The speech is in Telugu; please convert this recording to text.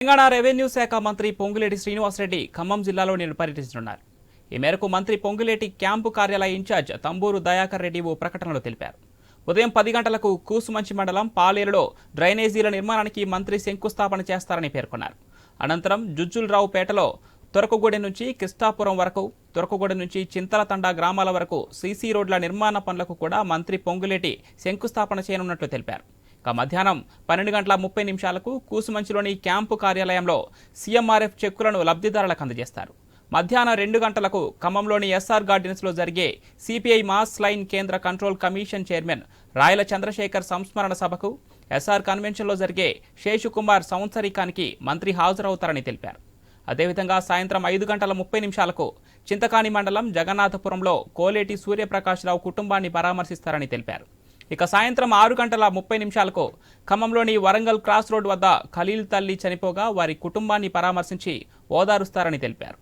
తెలంగాణ రెవెన్యూ శాఖ మంత్రి పొంగులేటి శ్రీనివాసరెడ్డి ఖమ్మం జిల్లాలో నేడు పర్యటించనున్నారు ఈ మేరకు మంత్రి పొంగులేటి క్యాంపు కార్యాలయ ఇన్ఛార్జ్ తంబూరు దయాకర్ రెడ్డి ఓ ప్రకటనలో తెలిపారు. ఉదయం పది గంటలకు కూసుమంచి మండలం పాలేరులో డ్రైనేజీల నిర్మాణానికి మంత్రి శంకుస్థాపన చేస్తారని పేర్కొన్నారు. అనంతరం జుజ్జులరావుపేటలో తొరకగూడెం నుంచి కృష్ణాపురం వరకు తొరకగూడెం నుంచి చింతలతండ గ్రామాల వరకు సీసీ రోడ్ల నిర్మాణ పనులకు కూడా మంత్రి పొంగులేటి శంకుస్థాపన చేయనున్నట్లు తెలిపారు. ఇక మధ్యాహ్నం పన్నెండు గంటల ముప్పై నిమిషాలకు కూసుమంచిలోని క్యాంపు కార్యాలయంలో సీఎంఆర్ఎఫ్ చెక్కులను లబ్ధిదారులకు అందజేస్తారు. మధ్యాహ్నం రెండు గంటలకు ఖమ్మంలోని ఎస్ఆర్ గార్డెన్స్లో జరిగే సిపిఐ మాస్ లైన్ కేంద్ర control commission chairman Rayala Chandrasekhar సంస్మరణ సభకు ఎస్ఆర్ కన్వెన్షన్లో జరిగే శేషుకుమార్ సంవత్సరికానికి మంత్రి హాజరవుతారని తెలిపారు. అదేవిధంగా సాయంత్రం ఐదు గంటల ముప్పై నిమిషాలకు చింతకాని మండలం జగన్నాథపురంలో కోలేటి సూర్యప్రకాశ్రావు కుటుంబాన్ని పరామర్శిస్తారని తెలిపారు. ఇక సాయంత్రం ఆరు గంటల ముప్పై నిమిషాలకు ఖమ్మంలోని వరంగల్ క్రాస్ రోడ్ వద్ద ఖలీల్ తల్లి చనిపోగా వారి కుటుంబాన్ని పరామర్శించి ఓదారుస్తారని తెలిపారు.